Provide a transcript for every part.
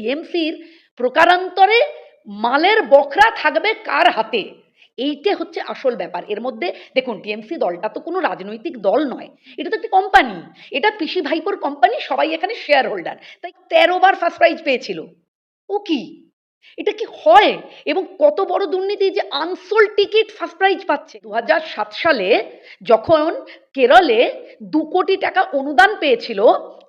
টিএমসির প্রকারান্তরে মালের বখরা থাকবে কার হাতে? এইটা হচ্ছে আসল ব্যাপার। এর মধ্যে দেখুন, টিএমসি দলটা তো কোনো রাজনৈতিক দল নয়। এটা তো একটা কোম্পানি এটা পিসি ভাইপোর কোম্পানি সবাই এখানে শেয়ার হোল্ডার তাই তেরো বার ফার্স্ট প্রাইজ পেয়েছিল। ও কি? এটা কি হয়? এবং কত বড় দুর্নীতি যে আনসোল টিকিট ফার্স্ট প্রাইজ পাচ্ছে? দু সালে যখন কেরলে দু কোটি টাকা অনুদান পেয়েছিল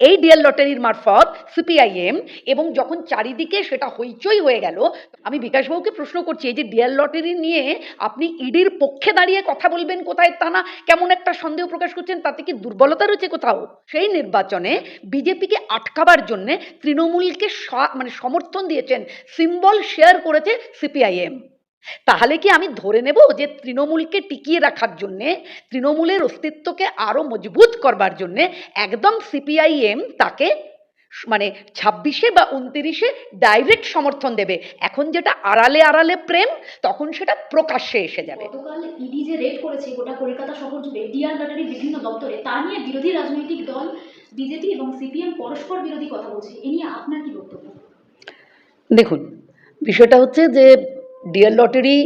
এই ডিএল লটারির মারফত সিপিআইএম এবং যখন চারিদিকে সেটা হইচই হয়ে গেল, আমি বিকাশবাবুকে প্রশ্ন করছি, এই যে ডিএল লটারি নিয়ে আপনি ইডির পক্ষে দাঁড়িয়ে কথা বলবেন কোথায় তা না কেমন একটা সন্দেহ প্রকাশ করছেন, তাতে কি দুর্বলতা রয়েছে কোথাও? সেই নির্বাচনে বিজেপিকে আটকাবার জন্যে তৃণমূলকে মানে সমর্থন দিয়েছেন, সিম্বল শেয়ার করেছে সিপিআইএম তাহলে কি আমি ধরে নেব যে তৃণমূলকে টিকিয়ে রাখার জন্যে তৃণমূলের অস্তিত্বকে আরও মজবুত করবার জন্যে একদম সিপিআইএম তাকে মানে ছাব্বিশে বা উনতিরিশে ডাইরেক্ট সমর্থন দেবে। এখন যেটা আড়ালে আড়ালে প্রেম তখন সেটা প্রকাশ্যে এসে যাবে। গতকাল ইডি যে রেড করেছে গোটা কলকাতা শহর জুড়ে ডিআর বিভিন্ন দপ্তরে তা নিয়ে বিরোধী রাজনৈতিক দল বিজেপি এবং সিপিএম পরস্পর বিরোধী কথা বলছে। এ নিয়ে আপনার কি বক্তব্য? দেখুন বিষয়টা হচ্ছে যে ডিয়ার লটারি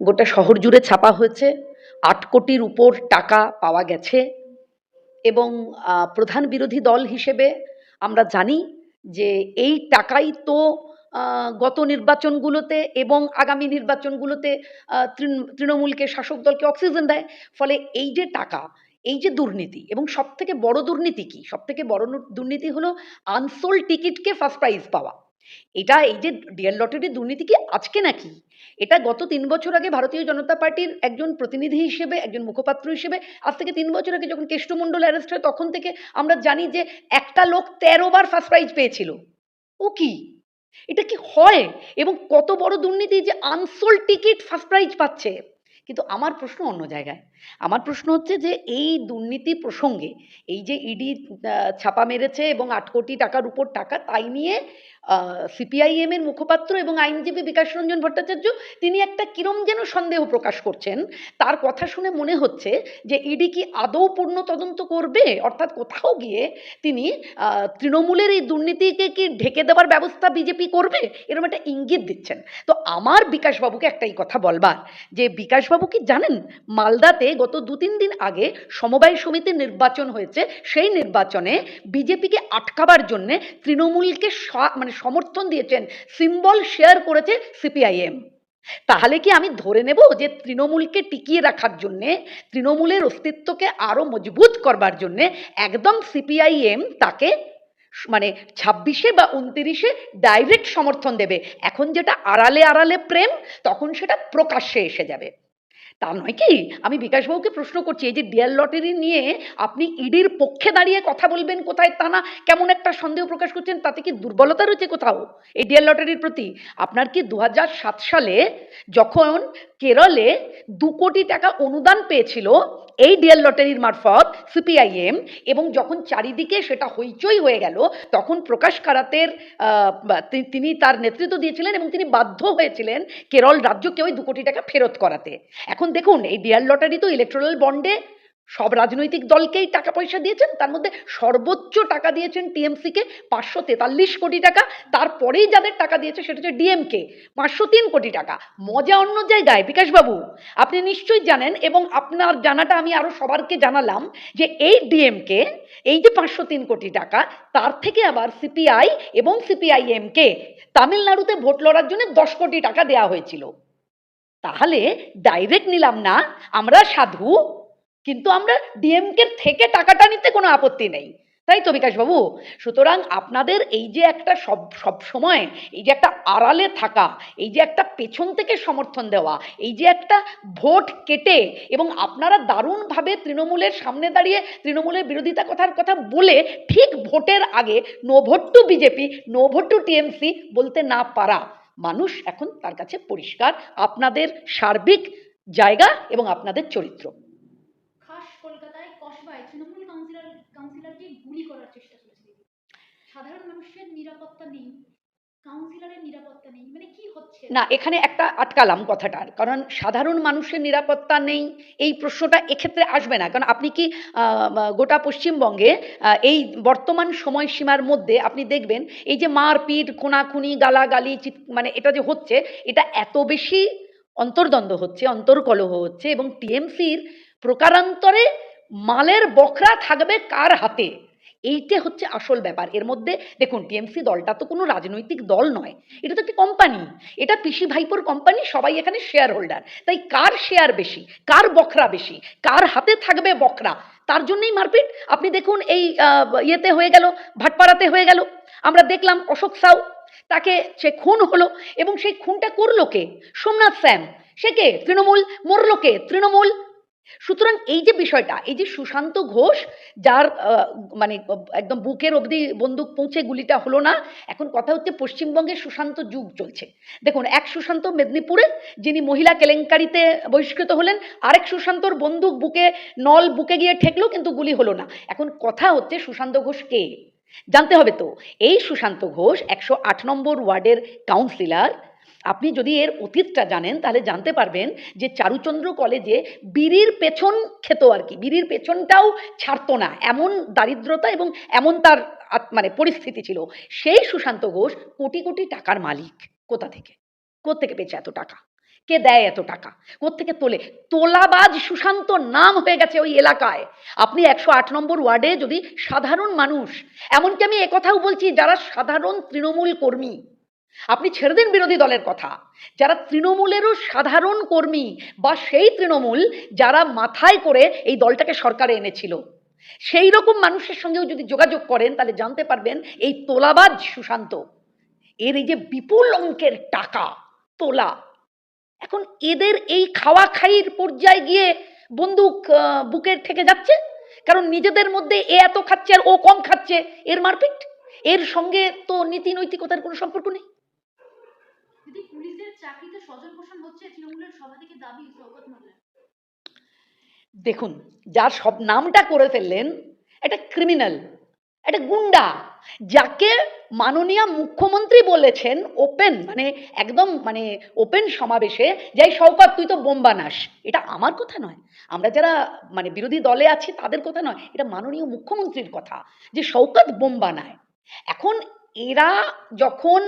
গোটা শহর জুড়ে ছাপা হয়েছে, আট কোটির উপর টাকা পাওয়া গেছে এবং প্রধান বিরোধী দল হিসেবে আমরা জানি যে এই টাকাই তো গত নির্বাচনগুলোতে এবং আগামী নির্বাচনগুলোতে তৃণমূলকে শাসক দলকে অক্সিজেন দেয়। ফলে এই যে টাকা, এই যে দুর্নীতি এবং সব থেকে বড় দুর্নীতি কি? সব থেকে বড় দুর্নীতি হলো আনসোল টিকিটকে ফার্স্ট প্রাইজ পাওয়া। এটা এই যে ডিএল লটারি দুর্নীতি কি আজকে নাকি? এটা গত তিন বছর আগে ভারতীয় জনতা পার্টির একজন প্রতিনিধি হিসেবে, একজন মুখপাত্র হিসেবে, আজ থেকে তিন বছর আগে যখন কেষ্টমণ্ডল অ্যারেস্ট হয় তখন থেকে আমরা জানি যে একটা লোক তেরো বার ফার্স্ট প্রাইজ পেয়েছিল। ও কি? এটা কি হয়? এবং কত বড় দুর্নীতি যে আনসোল টিকিট ফার্স্ট প্রাইজ পাচ্ছে? কিন্তু আমার প্রশ্ন অন্য জায়গায়। আমার প্রশ্ন হচ্ছে যে, এই দুর্নীতি প্রসঙ্গে, এই যে ইডি ছাপা মেরেছে এবং আট কোটি টাকার উপর টাকা, তাই নিয়ে সিপিআইএম এর মুখপাত্র এবং আইনজীবী বিকাশ রঞ্জন ভট্টাচার্য, তিনি একটা কিরম যেন সন্দেহ প্রকাশ করছেন। তার কথা শুনে মনে হচ্ছে যে ইডি কি আদৌ পূর্ণ তদন্ত করবে? অর্থাৎ কোথাও গিয়ে তিনি তৃণমূলের এই দুর্নীতিকে কি ঢেকে দেওয়ার ব্যবস্থা বিজেপি করবে? এরকম একটা ইঙ্গিত দিচ্ছেন। তো আমার বিকাশবাবুকে একটাই কথা বলবার, যে বিকাশবাবু কি জানেন? মালদাতে গত দু তিন দিন আগে সমবায় সমিতির নির্বাচন হয়েছে। সেই নির্বাচনে বিজেপিকে আটকাবার জন্যে তৃণমূলকে মানে সমর্থন দিয়েছেন, সিম্বল শেয়ার করেছে সিপিআইএম। তাহলে কি আমি ধরে নেব যে তৃণমূলকে টিকিয়ে রাখার জন্যে, তৃণমূলের অস্তিত্বকে আরও মজবুত করবার জন্যে একদম সিপিআইএম তাকে মানে ছাব্বিশে বা উনতিরিশে ডাইরেক্ট সমর্থন দেবে। এখন যেটা আড়ালে আড়ালে প্রেম, তখন সেটা প্রকাশ্যে এসে যাবে। তা নয় কি? আমি বিকাশবাবুকে প্রশ্ন করছি, এই যে ডিয়ার লটারি নিয়ে আপনি ইডির পক্ষে দাঁড়িয়ে কথা বলবেন কোথায় তা না, কেমন একটা সন্দেহ প্রকাশ করছেন, তাতে কি দুর্বলতা রয়েছে কোথাও? এই ডিয়ার লটারির প্রতি আপনার কি দু সালে যখন কেরলে দু কোটি টাকা অনুদান পেয়েছিল এই ডিএল লটারির মারফত সিপিআইএম এবং যখন চারিদিকে সেটা হইচই হয়ে গেল, তখন প্রকাশ কারাতের তিনি তার নেতৃত্ব দিয়েছিলেন এবং তিনি বাধ্য হয়েছিলেন কেরল রাজ্যকে ওই দু কোটি টাকা ফেরত করাতে। এখন দেখুন, এই ডিএল লটারি তো ইলেকট্রাল বন্ডে সব রাজনৈতিক দলকেই টাকা পয়সা দিয়েছেন, তার মধ্যে সর্বোচ্চ টাকা দিয়েছেন টিএমসিকে পাঁচশো তেতাল্লিশ কোটি টাকা, তারপরেই যাদের টাকা দিয়েছে সেটা হচ্ছে ডিএমকে, পাঁচশো তিন কোটি টাকা। মজা অন্য জায়গায়, বিকাশবাবু, আপনি নিশ্চয়ই জানেন এবং আপনার জানাটা আমি আরও সবারকে জানালাম যে এই ডিএমকে, এই যে পাঁচশো তিন কোটি টাকা, তার থেকে আবার সিপিআই এবং সিপিআইএমকে তামিলনাড়ুতে ভোট লড়ার জন্য দশ কোটি টাকা দেওয়া হয়েছিল। তাহলে ডাইরেক্ট নিলাম না, আমরা সাধু। কিন্তু আমরা ডিএমকে থেকে টাকাটা নিতে কোনো আপত্তি নেই। তাই তো বিকাশবাবু সুতরাং আপনাদের এই যে একটা সব সব সময় এই যে একটা আড়ালে থাকা, এই যে একটা পেছন থেকে সমর্থন দেওয়া, এই যে একটা ভোট কেটে এবং আপনারা দারুণভাবে তৃণমূলের সামনে দাঁড়িয়ে তৃণমূলের বিরোধিতা কথার কথা বলে ঠিক ভোটের আগে no vote to BJP no vote to TMC বলতে না পারা মানুষ এখন তার কাছে পরিষ্কার। আপনাদের সার্বিক জায়গা এবং আপনাদের চরিত্র। কলকাতায় কসবায় তৃণমূল কাউন্সিলর কাউন্সিলরকে গুলি করার চেষ্টা চলেছে। সাধারণ মানুষের নিরাপত্তা নেই কাউন্সিলরের নিরাপত্তা নেই মানে কি হচ্ছে? না, এখানে একটা আটকালাম কথাটার, কারণ সাধারণ মানুষের নিরাপত্তা নেই, এই প্রশ্নটা এক্ষেত্রে আসবে না। কারণ আপনি কি গোটা পশ্চিমবঙ্গে এই বর্তমান সময়সীমার মধ্যে আপনি দেখবেন, এই যে মারপিট, খুনাখুনি, গালাগালি, চিৎ মানে এটা যে হচ্ছে, এটা এত বেশি অন্তর্দ্বন্দ্ব হচ্ছে, অন্তর্কলহ হচ্ছে এবং টিএমসির প্রকারান্তরে মালের বখরা থাকবে কার হাতে? এইটা হচ্ছে আসল ব্যাপার। এর মধ্যে দেখুন, টিএমসি দলটা তো কোনো রাজনৈতিক দল নয়। এটা তো একটি কোম্পানি এটা পিসি ভাইপোর কোম্পানি সবাই এখানে শেয়ার হোল্ডার তাই কার শেয়ার বেশি? কার বখরা বেশি? কার হাতে থাকবে বখরা? তার জন্যই মারপিট। আপনি দেখুন, এই ইয়েতে হয়ে গেল, ভাটপাড়াতে হয়ে গেল। আমরা দেখলাম অশোক সাউ। তাকে সে খুন হলো এবং সেই খুনটা করল কে? সোমনাথ স্যাম। সে কে? তৃণমূল। মরলো কে? তৃণমূল সুতরাং এই যে বিষয়টা, এই যে সুশান্ত ঘোষ, যার মানে একদম বুকের অবধি বন্দুক পৌঁছে গুলিটা হলো না, এখন কথা হচ্ছে পশ্চিমবঙ্গে সুশান্ত যুগ চলছে। দেখুন, এক সুশান্ত মেদিনীপুরে, যিনি মহিলা কেলেঙ্কারিতে বহিষ্কৃত হলেন, আরেক সুশান্তর বন্দুক বুকে, নল বুকে গিয়ে ঠেকলো, কিন্তু গুলি হলো না। এখন কথা হচ্ছে সুশান্ত ঘোষ কে? জানতে হবে তো, এই সুশান্ত ঘোষ একশো আট নম্বর ওয়ার্ডের কাউন্সিলর আপনি যদি এর অতীতটা জানেন, তাহলে জানতে পারবেন যে চারুচন্দ্র কলেজে বিড়ির পেছন খেত আর কি। বিড়ির পেছনটাও ছাড়তো না। এমন দারিদ্রতা এবং এমন তার মানে পরিস্থিতি ছিল। সেই সুশান্ত ঘোষ কোটি কোটি টাকার মালিক। কোথা থেকে? কোত্থেকে পেয়েছে এত টাকা? কে দেয় এত টাকা? কোত্থেকে তোলে? তোলাবাজ সুশান্ত নাম হয়ে গেছে ওই এলাকায়। আপনি একশো আট নম্বর ওয়ার্ডে যদি সাধারণ মানুষ, এমনকি আমি একথাও বলছি যারা সাধারণ তৃণমূল কর্মী আপনি ছেড়ে দিন বিরোধী দলের কথা। যারা তৃণমূলেরও সাধারণ কর্মী বা সেই তৃণমূল যারা মাথায় করে এই দলটাকে সরকারে এনেছিল। সেই রকম মানুষের সঙ্গেও যদি যোগাযোগ করেন, তাহলে জানতে পারবেন এই তোলাবাজ সুশান্ত। এর এই যে বিপুল অঙ্কের টাকা, তোলা। এখন এদের এই খাওয়া খাইয়ের পর্যায়ে গিয়ে বন্দুক বুকের থেকে যাচ্ছে? কারণ নিজেদের মধ্যে এ এত খাচ্ছে আর ও কম খাচ্ছে, এর মারপিট? এর সঙ্গে তো নীতি নৈতিকতার কোনো সম্পর্ক নেই? চাকরিতে পোষণ হচ্ছে তৃণমূলের সভা থেকে দাবি দেখুন, যার সব নামটা করে ফেললেন একটা ক্রিমিনাল একটা গুন্ডা, যাকে মাননীয় মুখ্যমন্ত্রী বলেছেন ওপেন মানে একদম মানে ওপেন সমাবেশে যাই শওকত তুই তো বোম বানাস এটা আমার কথা নয়। আমরা যারা মানে বিরোধী দলে আছি, তাদের কথা নয়। এটা মাননীয় মুখ্যমন্ত্রীর কথা যে শওকত বোম বানায় এখন এরা যখন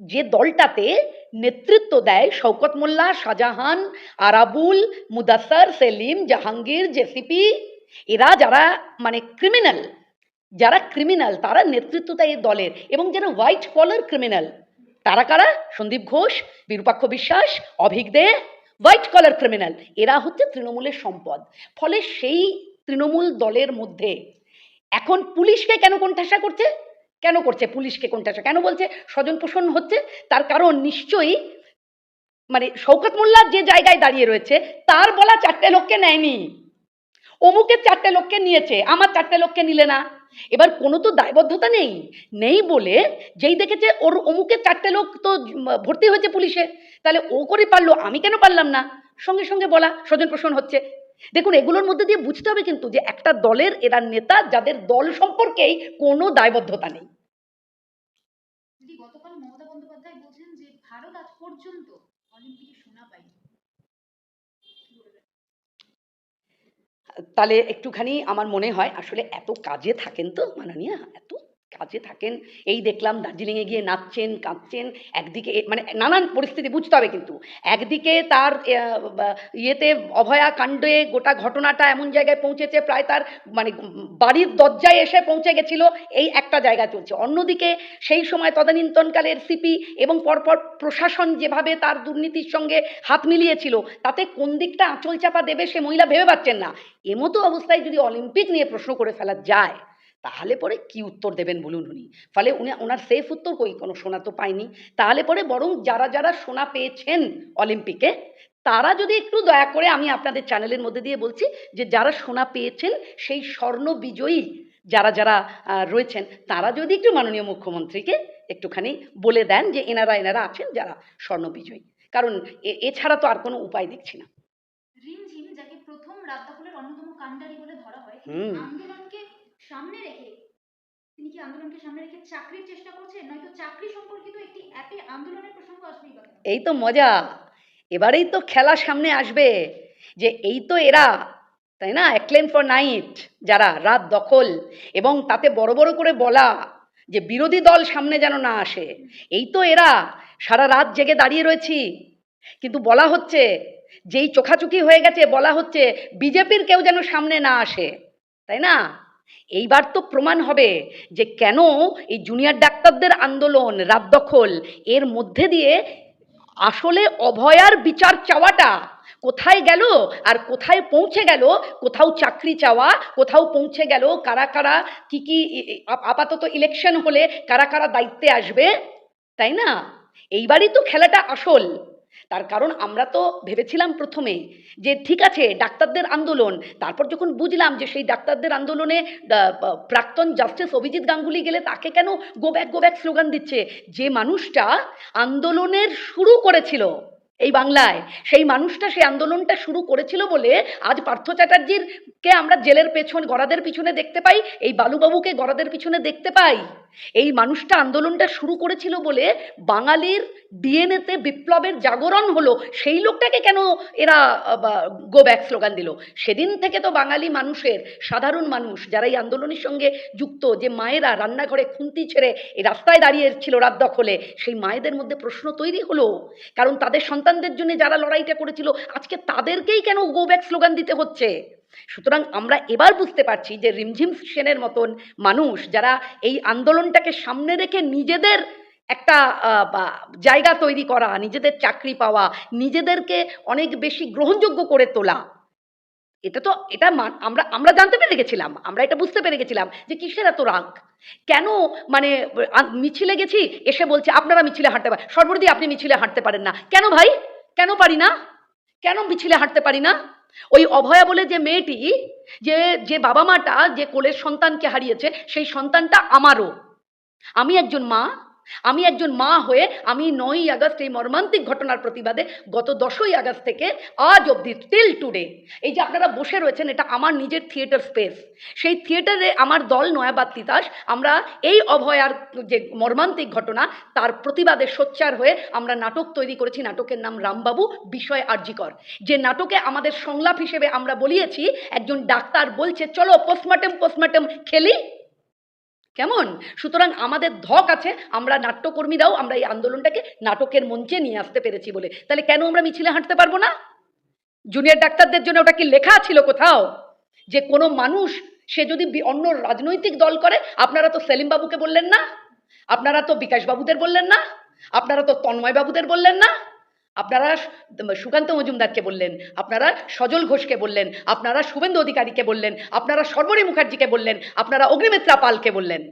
যে দলটাতে নেতৃত্ব দেয় শওকত মোল্লা, শাহজাহান, আরাবুল মুদাসর সেলিম, জাহাঙ্গীর, জেসিপি, এরা যারা মানে ক্রিমিনাল যারা ক্রিমিনাল তারা নেতৃত্ব দেয় এই দলের এবং যারা হোয়াইট কলার ক্রিমিনাল তারা কারা? Sandip Ghosh, Birupaksha Biswas, Avik De white collar criminal এরা হচ্ছে তৃণমূলের সম্পদ। ফলে সেই তৃণমূল দলের মধ্যে এখন পুলিশকে কেন কোণঠাসা করছে? কেন করছে পুলিশকে কোণঠাসা কেন বলছে? স্বজন পোষণ হচ্ছে, তার কারণ নিশ্চয়ই মানে শওকত মোল্লা যে জায়গায় দাঁড়িয়ে রয়েছে, তার বলা চারটে লোককে নেয়নি। অমুকের চারটে লোককে নিয়েছে, আমার চারটে লোককে নিলে না। এবার কোনো তো দায়বদ্ধতা নেই। নেই বলে যেই দেখেছে ওর অমুকের চারটে লোক তো ভর্তি হয়েছে পুলিশে, তাহলে ও করে পারল, আমি কেন পারলাম না? সঙ্গে সঙ্গে বলা, স্বজন পোষণ হচ্ছে। দেখুন, এগুলোর মধ্যে দিয়ে বুঝতে হবে কিন্তু যে একটা দলের এরা নেতা যাদের দল সম্পর্কেই কোনো দায়বদ্ধতা নেই। গতকাল মমতা বন্দ্যোপাধ্যায় বলছেন যে ভারত আজ পর্যন্ত অলিম্পিকে সোনা পায়নি। তাহলে একটুখানি আমার মনে হয় আসলে এত কাজে থাকেন তো মাননীয়া, এত কাজে থাকেন, এই দেখলাম দার্জিলিংয়ে গিয়ে নাচছেন, কাঁদছেন, একদিকে মানে নানান পরিস্থিতি বুঝতে হবে কিন্তু। একদিকে তার ইয়েতে অভয়া কাণ্ডে গোটা ঘটনাটা এমন জায়গায় পৌঁছেছে, প্রায় তার মানে বাড়ির দরজায় এসে পৌঁছে গেছিল, এই একটা জায়গা চলছে। অন্যদিকে সেই সময় তদানীন্তনকালের সিপি এবং পরপর প্রশাসন যেভাবে তার দুর্নীতির সঙ্গে হাত মিলিয়েছিল, তাতে কোন দিকটা আঁচল চাপা দেবে সে মহিলা ভেবে পাচ্ছেন না। এমতো অবস্থায় যদি অলিম্পিক নিয়ে প্রশ্ন করে ফেলা যায় তাহলে পরে কি উত্তর দেবেন বলুন উনি। ফলে উনি ওনার সেফ উত্তর কই? কোনো সোনা তো পায়নি তাহলে পরে বরং যারা যারা সোনা পেয়েছেন অলিম্পিকে তারা যদি একটু দয়া করে আমি আপনাদের চ্যানেলের মধ্যে দিয়ে বলছি যে যারা সোনা পেয়েছেন সেই স্বর্ণ বিজয়ী যারা যারা রয়েছেন তারা যদি একটু মাননীয় মুখ্যমন্ত্রীকে একটুখানি বলে দেন যে এনারা এনারা আছেন যারা স্বর্ণ বিজয়ী। কারণ এছাড়া তো আর কোনো উপায় দেখছি না। যাকে প্রথম রাদ্দাফলের অন্যতম কাণ্ডারি বলে ধরা হয় সামনে রেখে তিনি কি আন্দোলনকে সামনে রেখে চাকরির চেষ্টা করছেন? নয়তো চাকরি সম্পর্কিত একটি অ্যাপে আন্দোলনের প্রসঙ্গ আসবেই এই তো মজা। এবারেই তো খেলা সামনে আসবে যে এই তো এরা, তাই না? অ্যাক্লেম ফর নাইট যারা রাত দখল এবং তাতে বড় বড় করে বলা যে বিরোধী দল সামনে যেন না আসে। এই তো এরা, সারা রাত জেগে দাঁড়িয়ে রয়েছি। কিন্তু বলা হচ্ছে, যেই চোখাচুকি হয়ে গেছে, বলা হচ্ছে, বিজেপির কেউ যেন সামনে না আসে, তাই না? এইবার তো প্রমাণ হবে যে কেন এই জুনিয়র ডাক্তারদের আন্দোলন রাত দখল, এর মধ্যে দিয়ে আসলে অভয়ার বিচার চাওয়াটা কোথায় গেল আর কোথায় পৌঁছে গেল, কোথাও চাকরি চাওয়া, কোথাও পৌঁছে গেল, কারা কারা, কি কি আপাতত ইলেকশন হলে কারা কারা দায়িত্বে আসবে, তাই না? এইবারই তো খেলাটা আসল। তার কারণ আমরা তো ভেবেছিলাম প্রথমে যে ঠিক আছে, ডাক্তারদের আন্দোলন। তারপর যখন বুঝলাম যে সেই ডাক্তারদের আন্দোলনে প্রাক্তন জাস্টিস অভিজিৎ গাঙ্গুলি গেলে তাকে কেন go back go back slogan দিচ্ছে? যে মানুষটা আন্দোলনের শুরু করেছিল এই বাংলায়, সেই মানুষটা সেই আন্দোলনটা শুরু করেছিল বলে আজ পার্থ চ্যাটার্জির কে আমরা জেলের পেছন গড়াদের পিছনে দেখতে পাই? এই বালুবাবুকে গড়াদের পিছনে দেখতে পাই? এই মানুষটা আন্দোলনটা শুরু করেছিল বলে বাঙালির ডিএনএতে বিপ্লবের জাগরণ হলো, সেই লোকটাকে কেন এরা গো ব্যাক স্লোগান দিল? সেদিন থেকে তো বাঙালি মানুষের, সাধারণ মানুষ যারা এই আন্দোলনের সঙ্গে যুক্ত, যে মায়েরা রান্নাঘরে খুন্তি ছেড়ে এই রাস্তায় দাঁড়িয়ে ছিল রাত দখলে, সেই মায়েদের মধ্যে প্রশ্ন তৈরি হলো, কারণ তাদের সন্তানদের জন্য যারা লড়াইটা করেছিল, আজকে তাদেরকেই কেন গো ব্যাক স্লোগান দিতে হচ্ছে? সুতরাং আমরা এবার বুঝতে পারছি যে রিমঝিম সেনের মতন মানুষ যারা এই আন্দোলনটাকে সামনে রেখে নিজেদের একটা জায়গা তৈরি করা, নিজেদের চাকরি পাওয়া, নিজেদেরকে অনেক বেশি গ্রহণযোগ্য করে তোলা, এটা তো, এটা আমরা আমরা জানতে পেরে গেছিলাম, আমরা এটা বুঝতে পেরে গেছিলাম যে কিসের এত রাগ? কেন মানে মিছিলে গেছি, এসে বলছে, আপনারা মিছিলে হাঁটতে পারেন সর্বদি আপনি মিছিলে হাঁটতে পারেন না। কেন ভাই? কেন পারি না? কেন মিছিলে হাঁটতে পারি না? ওই অভয়া বলে যে মেয়েটি, যে যে বাবা মাটা যে কোলের সন্তানকে হারিয়েছে, সেই সন্তানটা আমারও। আমি একজন মা আমি একজন মা হয়ে আমি নয়ই আগস্ট এই মর্মান্তিক ঘটনার প্রতিবাদে গত দশই আগস্ট থেকে আজ অবধি টিল টুডে এই যে আপনারা বসে রয়েছেন, এটা আমার নিজের থিয়েটার স্পেস সেই থিয়েটারে আমার দল নয়াবাদ তিতাস আমরা এই অভয়ার যে মর্মান্তিক ঘটনা, তার প্রতিবাদে সোচ্চার হয়ে আমরা নাটক তৈরি করেছি, নাটকের নাম রামবাবু, বিষয় আর্জিকর, যে নাটকে আমাদের সংলাপ হিসেবে আমরা বলিয়েছি, একজন ডাক্তার বলছে, চলো পোস্টমর্টেম পোস্টমর্টেম খেলি। কেমন? সুতরাং আমাদের ধক আছে, আমরা নাট্যকর্মীরাও আমরা এই আন্দোলনটাকে নাটকের মঞ্চে নিয়ে আসতে পেরেছি বলে। তাহলে কেন আমরা মিছিলে হাঁটতে পারব না? জুনিয়র ডাক্তারদের জন্য ওটা কি লেখা ছিল কোথাও? যে কোনো মানুষ, সে যদি অন্য রাজনৈতিক দল করে, আপনারা তো সেলিম বাবুকে বললেন না? আপনারা তো বিকাশ বাবুদের বললেন না? আপনারা তো তন্ময় বাবুদের বললেন না? আপনারা সুকান্ত মজুমদারকে বললেন, আপনারা সজল ঘোষকে বললেন, আপনারা শুভেন্দু অধিকারীকে বললেন, আপনারা সর্বরী মুখার্জিকে বললেন, আপনারা অগ্নিমিত্রা পালকে বললেন।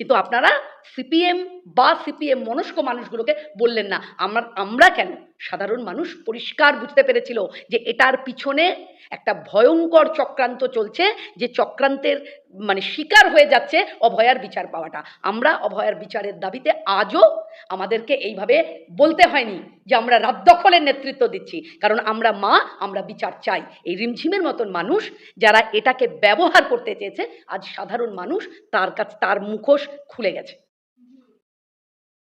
কিন্তু আপনারা সিপিএম বা সিপিএম মনস্ক মানুষগুলোকে বললেন না। আমরা আমরা কেন? সাধারণ মানুষ পরিষ্কার বুঝতে পেরেছিল যে এটার পিছনে একটা ভয়ঙ্কর চক্রান্ত চলছে, যে চক্রান্তের মানে শিকার হয়ে যাচ্ছে অভয়ার বিচার পাওয়াটা। আমরা অভয়ার বিচারের দাবিতে আজও আমাদেরকে এইভাবে বলতে হয়নি যে আমরা রাত দখলের নেতৃত্ব দিচ্ছি। কারণ আমরা মা, আমরা বিচার চাই। এই রিমঝিমের মতন মানুষ যারা এটাকে ব্যবহার করতে চেয়েছে, আজ সাধারণ মানুষ তার কাছে, তার মুখোশ খুলে গেছে।